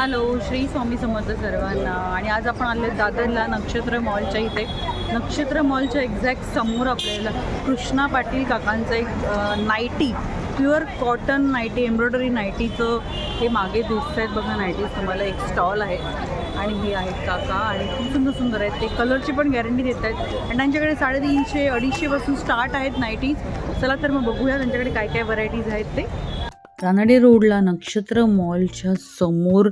Hello Shri Swami समर्थ सर्वांना. आणि आज आपण आले दादरला नक्षत्र मॉलच्या इथे. नक्षत्र मॉलच्या एक्झॅक्ट समोर आपल्याला कृष्णा पाटील काकांचं एक nightie pure cotton nightie embroidery नाईटीचं हे मागे दिसत आहेत. बघा नाईटीज तुम्हाला एक स्टॉल आहे. आणि हे आहेत काका. आणि खूप सुंदर सुंदर आहेत. ते कलरची पण गॅरंटी देत आहेत. आणि त्यांच्याकडे साडेतीनशे अडीचशेपासून स्टार्ट आहेत नाईटीज. चला तर मग बघूया त्यांच्याकडे काय काय व्हरायटीज आहेत ते. कानडे रोडला नक्षत्र मॉलच्या समोर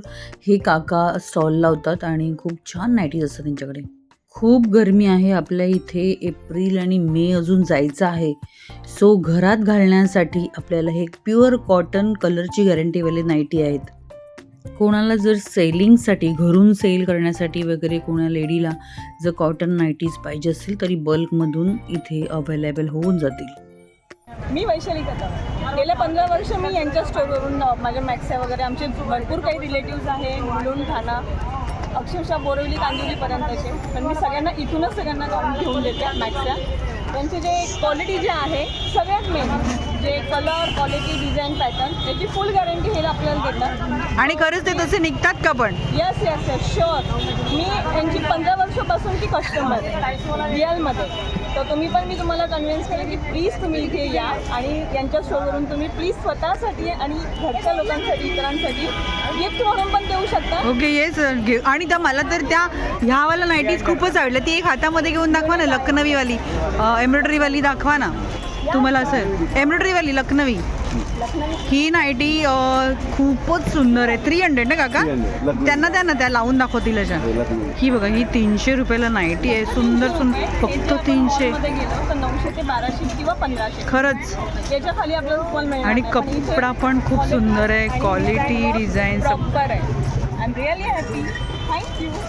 हे काका स्टॉल लावतात आणि खूप छान नाईटीज असतात त्यांच्याकडे. खूप गरमी आहे आपल्या इथे एप्रिल आणि मे अजून जायचं आहे. सो घरात घालण्यासाठी आपल्याला हे प्युअर कॉटन कलरची गॅरंटीवाले नाईटी आहेत. कोणाला जर सेलिंगसाठी घरून सेल करण्यासाठी वगैरे कोणा लेडीला जर कॉटन नाईटीज पाहिजे असतील तरी बल्कमधून इथे अवेलेबल होऊन जातील. मी वैशाली कदम गेल्या पंधरा वर्ष मी यांच्या स्टोरवरून माझ्या मॅक्स्या वगैरे आमचे भरपूर काही रिलेटिव्ज आहे मुलुंड ठाणा अक्षरशः बोरिवली कांदिवलीपर्यंतचे पण मी सगळ्यांना इथूनच सगळ्यांना घेऊन देते मॅक्स्या त्यांचे जे क्वालिटी जे आहे सगळ्यात मेन जे कलर क्वालिटी डिझाईन पॅटर्न याची फुल गॅरंटी हे आपल्याला देतात. आणि खरंच ते तसे निघतात का पण? येस येस येस शुअर मी यांची पंधरा वर्षापासूनची कस्टमर आहे रिअलमध्ये तर तुम्ही पण मी तुम्हाला कन्व्हिन्स करेन की प्लीज तुम्ही इथे या आणि यांच्या शोवरून तुम्ही प्लीज स्वतःसाठी आणि घरच्या लोकांसाठी इतरांसाठी गिफ्ट म्हणून पण देऊ शकता. ओके येस आणि त्या मला तर त्या ह्यावाला नाईटीज खूपच आवडल्या. ती एक हातामध्ये घेऊन दाखवा ना लखनवीवाली. एम्ब्रॉयडरीवाली दाखवा ना. तुम्हाला असं एम्ब्रॉयडरीवाली लखनवी. ही नाईटी खूपच सुंदर आहे. थ्री हंड्रेड ना काका? 300, लखनवी. त्यांना द्या ना त्या लावून दाखवतील अशा. ही बघा ही तीनशे रुपयाला नाईटी आहे. सुंदर सुंदर. फक्त तीनशे. खरंच. आणि कपडा पण खूप सुंदर आहे. Quality design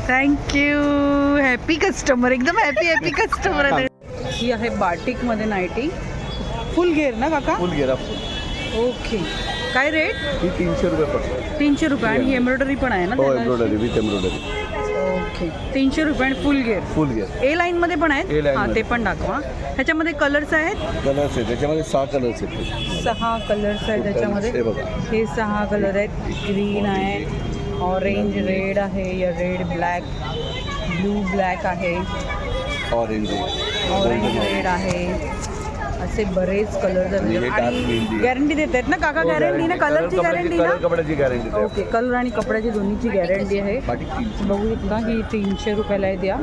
thank you happy customer एकदम हॅपी हॅपी कस्टमर आहे. ही आहे बाटिकमध्ये नाईटी. फुल घेर ना काका? फुल घेरा ओके. काय रेट ही तीनशे रुपये पडतो तीनशे रुपये. आणि ही. एम्ब्रॉयडरी पण आहे ना हो त्याला? Embroidery with embroidery okay. तीनशे रुपये आणि फुल घेर फुल घेर ए लाईन मध्ये पण आहेत? Line हा ते मध्ये. पण दाखवा. ह्याच्यामध्ये कलर्स आहेत? कलर्स आहे त्याच्यामध्ये सहा कलर्स आहेत. सहा कलर्स आहेत त्याच्यामध्ये. हे बघा. हे सहा कलर आहेत. ग्रीन आहे ऑरेंज रेड आहे या रेड ब्लॅक ब्लू ब्लॅक आहे. ऑरेंज ऑरेंज रेड आहे. असे बरेच कलर आणि हे. गॅरंटी देत आहेत ना काका गॅरंटी ना? कलरची गॅरंटी ना? कपड्याची गॅरंटी ओके कलर आणि कपड्याची दोन्हीची गॅरंटी आहे. बघू शकता ही तीनशे रुपयाला आहे द्या.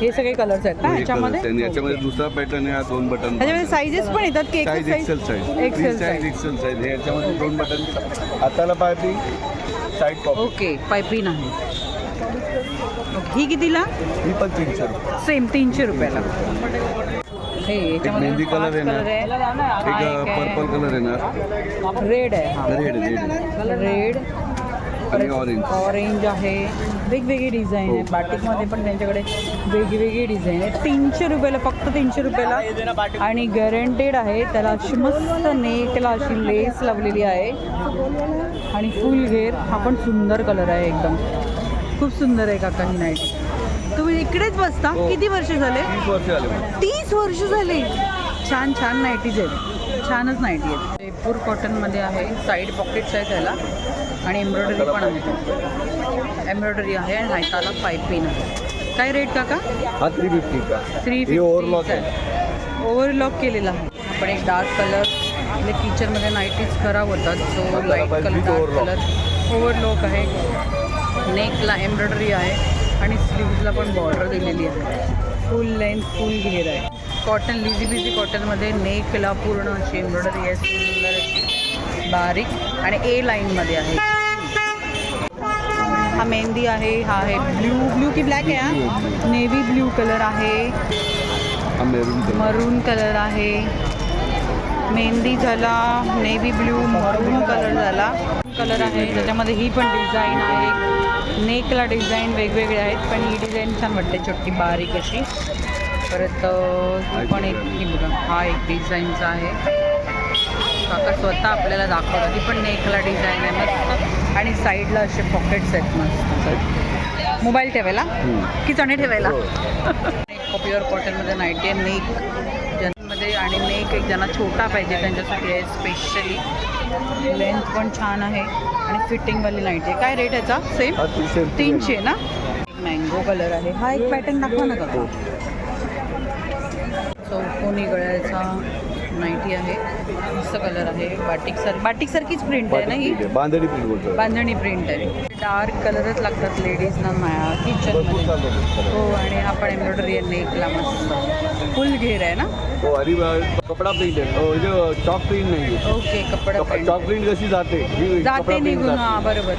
हे सगळे कलर्स आहेत ना हे. आणि याच्यामध्ये दुसरा पॅटर्न आहे हा दोन बटन ह्याच्यामध्ये साईजेस पण येतात की size XL size XL size XL size हे याच्यामध्ये दोन बटन हाताला पायपी साईड ओके पायपिन आहे. ही कितीला? ही पण तीनशे रुपये. सेम तीनशे रुपयाला. हे याच्यामध्ये मेहंदी आहे. हा एक एक पर्पल कलर आहे ना रेड आहे. हा रेड रेड रेड आणि ऑरेंज ऑरेंज आहे. वेगवेगळी डिझाईन आहे बाटिकमध्ये पण त्यांच्याकडे वेगवेगळी डिझाईन आहे तीनशे रुपयाला फक्त तीनशे रुपयाला. आणि गॅरंटेड आहे. त्याला अशी मस्त नेकला अशी लेस लावलेली आहे. आणि फुल घेर हा पण सुंदर कलर आहे एकदम. खूप सुंदर आहे काका ही नाईट तुम्ही इकडेच बसता? हो. किती वर्ष झाले? तीस वर्ष झाले मला. तीस वर्ष झाली. छान छान नाईटीज आहेत. छानच नाईटी आहेत. जयपूर कॉटनमध्ये आहे. साईड पॉकेट्स आहे त्याला आणि एम्ब्रॉयडरी पण आहे. एम्ब्रॉयडरी आहे आणि हाताला पायपिंग आहे. काय रेट काका? हा थ्री फिफ्टी का? थ्री हे ओव्हरलॉक आहे. ओव्हरलॉक केलेला आहे. आपण एक डार्क कलर आपल्या किचनमध्ये नाईटीज खराब होतात जो लाइट पाहिजे colour dark overlock. Colour overlock आहे. नेकला एम्ब्रॉयडरी आहे. आणि स्लीव्जला पण बॉर्डर दिलेली आहे. फुल लेंथ फुल घेर आहे. कॉटन लिझी बिझी कॉटनमध्ये नेकला पूर्ण अशी एम्ब्रॉयडरी आहे. सुंदर अशी बारीक आणि ए लाईनमध्ये आहे. हा मेहंदी आहे हा आहे ब्ल्यू ब्ल्यू की ब्लॅक आहे हा? नेव्ही ब्ल्यू कलर आहे. हा मेरून कलर मरून कलर आहे. मेहंदी झाला नेव्ही ब्ल्यू मरून कलर झाला. कलर आहे त्याच्यामध्ये ही पण डिझाईन आहे. नेकला डिझाईन वेगवेगळे आहेत पण ही डिझाईन छान वाटते छोटी बारीक अशी. परत पण एक ही बघा. हा एक डिझाईनचा आहे. काका स्वतः आपल्याला दाखवतात ती पण नेकला डिझाईन आहे मस्त. आणि साईडला असे पॉकेट्स आहेत मस्त. मोबाईल ठेवायला? की चणे ठेवायला? प्युअर कॉटनमध्ये नाईटी आहे नेक. ज्यांमध्ये आणि नेक एक ज्यांना छोटा पाहिजे त्यांच्यासाठी आहे स्पेशली लेंथ पण छान आहे आणि फिटिंगवाली नाईटी आहे. काय रेट याचा? सेम हा तीनशे ना? मँगो कलर आहे. हा एक पॅटर्न दाखवा ना हो. का चौकोनी गळ्याचा. नाईटी आहे. मस्त कलर आहे. बाटिक सर बाटिक सारखीच प्रिंट आहे ना ही? बांधणी प्रिंट बोलतो बांधणी प्रिंट आहे. डार्क कलरच लागतात लेडीजना किचनमध्ये हो आणि हा पण एम्ब्रॉयडरी नेकला मस्त. फुल घेर आहे ना? हो आणि कपडा प्रिंट आहे. हो चॉक प्रिंट नाही ओके कपडा. चॉक प्रिंट कशी जाते? ही जाते निघून. हा बरोबर.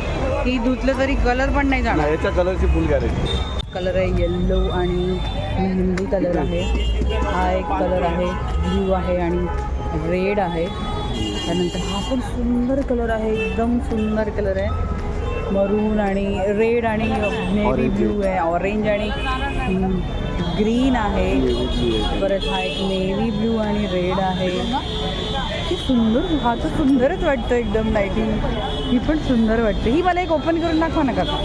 ही धुतलं तरी कलर पण नाही नाही, जाणार याच्या कलरची फुल गॅरंटी कलर आहे येल्लो आणि मेहंदी कलर आहे. हा एक कलर आहे ब्ल्यू आहे आणि रेड आहे. त्यानंतर हा पण सुंदर कलर आहे एकदम सुंदर कलर आहे. मरून आणि रेड आणि नेव्ही. ब्ल्यू आहे ऑरेंज आणि ग्रीन आहे. परत हा एक नेव्ही ब्ल्यू आणि रेड आहे. सुंदर हा तर सुंदरच वाटतं एकदम लाईटिंग ही पण सुंदर वाटते. ही मला एक ओपन करून दाखवा ना काका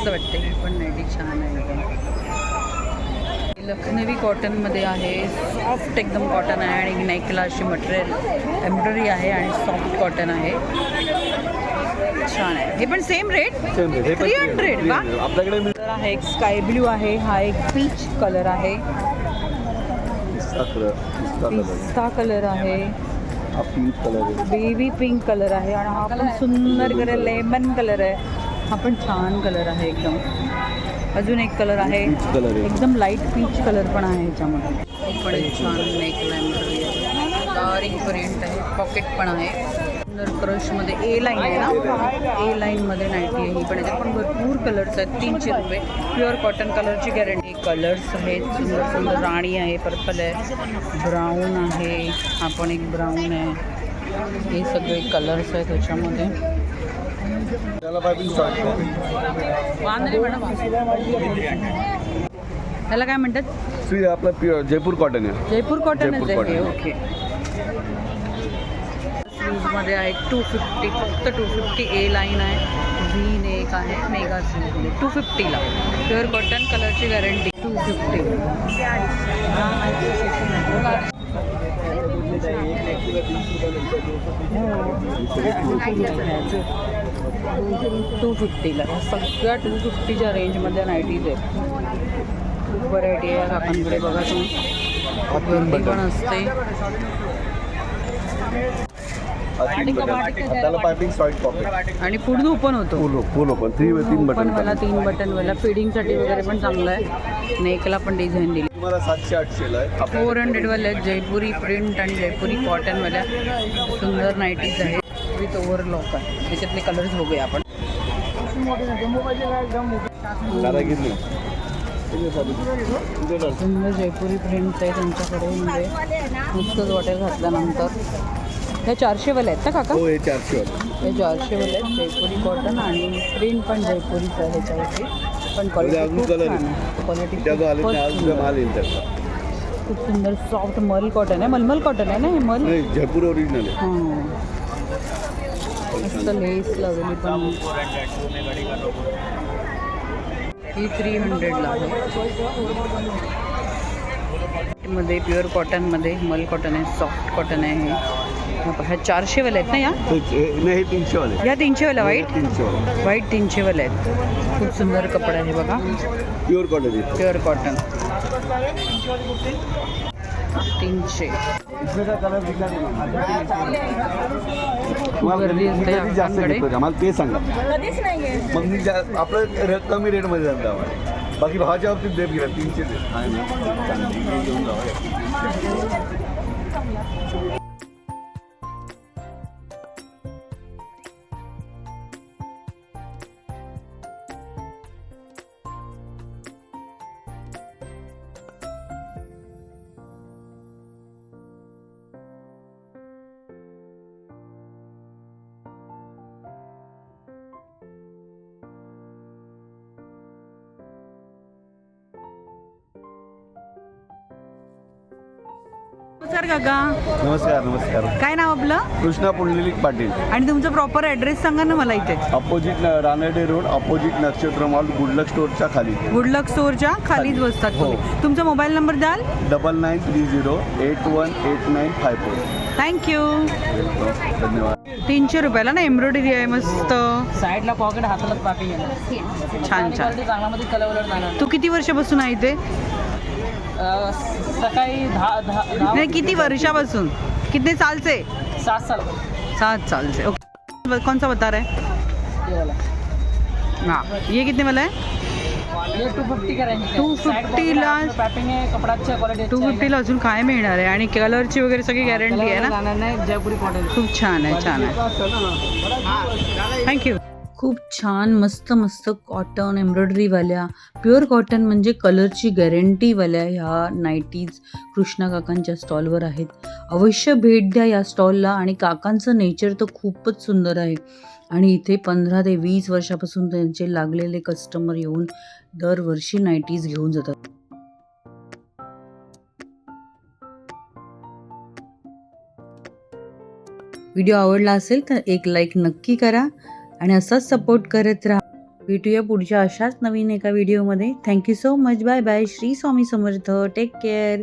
मस्त वाटते ही पण नाईटी छान आहे एकदम. लखनवी कॉटनमध्ये आहे. सॉफ्ट एकदम कॉटन आहे आणि नेकला अशी मटेरियल एम्ब्रॉयडरी आहे आणि सॉफ्ट कॉटन आहे. छान आहे. हे पण सेम रेट थ्री हंड्रेड का आपल्याकडे मिळतं कलर आहे एक स्काय ब्ल्यू आहे हा एक पीच कलर आहे. पिस्ता कलर आहे. हा पिंक कलर आहे. बेबी पिंक कलर आहे. आणि हा पण सुंदर कलर लेमन कलर आहे. हा पण छान कलर आहे एकदम. अजून एक कलर आहे. एकदम लाइट पीच कलर पण आहे ह्याच्यामध्ये हे पण एक छान नेक एम्ब्रॉयडरी आहे. बारीक प्रिंट आहे. पॉकेट पण आहे. सुंदर क्रशमध्ये ए लाईन आहे ना? ए लाईनमध्ये नाईटी आहे. ही पण याच्यात पण भरपूर कलर्स आहेत. तीनशे रुपये. प्युअर कॉटन कलरची गॅरंटी कलर्स आहेत. सुंदर सुंदर राणी आहे. पर्पल आहे. ब्राऊन आहे. हा पण एक ब्राऊन आहे. हे सगळे कलर्स आहेत त्याच्यामध्ये त्याला काय म्हणतात? श्री आपला प्युअर जयपूर कॉटन आहे. जयपूर जयपूर आहे. ओके स्लीव्जमध्ये आहे टू फिफ्टी फक्त टू फिफ्टी ए लाईन आहे. व्ही नेक आहे मेगा स्लीवमध्ये टू फिफ्टीला प्युअर कॉटन कलरची गॅरंटी टू फिफ्टी टू फिफ्टीला. सगळ्या टू फिफ्टीच्या रेंजमध्ये नाईटीज आहेत खूप व्हरायटी आहे काकांकडे बघा तुम्ही पण असते. आणि पुढे ओपन होतो. फुल ओपन थ्री तीन बटन मला तीन बटनवाला फिडिंगसाठी वगैरे पण चांगलं आहे. नेकला पण डिझाईन दिली. तुम्हाला सातशे आठशेला आपल्याकडे फोर हंड्रेडवाले आहेत. जयपुरी प्रिंट आणि जयपुरी कॉटनवाल्या सुंदर नाईटीज आहेत. विथ ओव्हरलॉक आहे. त्याच्यातले कलर्स बघूया आपण. सुंदर जयपुरी प्रिंट आहे त्यांच्याकडे म्हणजे नुसतंच वाटेल घातल्यानंतर. ह्या चारशेवाले आहेत ना काका? हो हे चारशे वाले. हे चारशेवाले आहेत जयपुरी कॉटन आणि प्रिंट पण जयपुरीच आहे ह्याच्यावरती पण म्हणजे क्वालिटी. आहे. क्वालिटी खूप सुंदर सॉफ्ट मल कॉटन आहे. मलमल कॉटन आहे ना हे मल? जयपूर ओरिजिनल आहे. हां. मस्त लेस लावलेली पण. ही थ्री हंड्रेडला आहे. मध्ये प्युअर कॉटनमध्ये मल कॉटन आहे सॉफ्ट कॉटन आहे हे. ह्या चारशेवाले आहेत ना या? हे- हे- नाही हे तीनशे वाले ह्या तीनशेवाल्या वाईट तीनशे वाले व्हाईट तीनशेवाले आहेत. खूप सुंदर कपडा आहे बघा. प्युअर कॉटन आहे. प्युअर कॉटन तीनशे. गर्दी असते आमच्याकडे. मला ते सांगा. मग मी जा- आपलं रेट कमी रेटमध्ये जात आम्हाला बाकी भावाच्या बाबतीत देत गेला तीनशे दे नमस्कार काका नमस्कार नमस्कार. काय नाव आपलं? कृष्णा पुंडलिक पाटील. आणि तुमचं प्रॉपर ॲड्रेस सांगा ना मला इथे. Opposite Ranade road opposite Nakshatra mall good luck स्टोअरच्या खाली. गुडलक स्टोअरच्या खालीच बसतात हो. तुम्ही तुमचा मोबाईल नंबर द्याल? Double nine three zero eight one eight nine five four thank you धन्यवाद. तीनशे रुपयाला ना एम्ब्रॉयडरी आहे मस्त. साईडला पॉकेट पॅकिंग येणार छान छान. कलर तू किती वर्षापासून आहे इथे? सकाळी दहा दहा नाही किती वर्षापासून? किती सालचे? सात साल. सात सालचे. ओके. कौन सा बता रहा है. हाँ ये कितने वाला है ये टू फिफ्टी का रेंज 250 ला पॅकिंग आहे कपडा अच्छा क्वालिटी टू फिफ्टीला अजून काय मिळणार आहे? आणि कलरची वगैरे सगळी गॅरंटी आहे ना? नाही जयपुरी कॉटन खूप छान आहे छान आहे. थँक्यू खूप छान मस्त मस्त कॉटन एम्ब्रॉयडरीवाल्या प्युअर कॉटन म्हणजे कलरची गॅरंटीवाल्या ह्या नाईटीज कृष्णा काकांच्या स्टॉलवर आहेत. अवश्य भेट द्या या स्टॉलला आणि काकांचं नेचर तर खूपच सुंदर आहे. आणि इथे पंधरा ते वीस वर्षापासून त्यांचे लागलेले कस्टमर येऊन दरवर्षी नाईटीज घेऊन जातात. व्हिडिओ आवडला असेल तर एक लाईक नक्की करा. आणि असंच सपोर्ट करत राहा. भेटूया पुढच्या अशाच नवीन एका व्हिडिओमध्ये thank you so much bye bye Shri Swami Samarth. Take care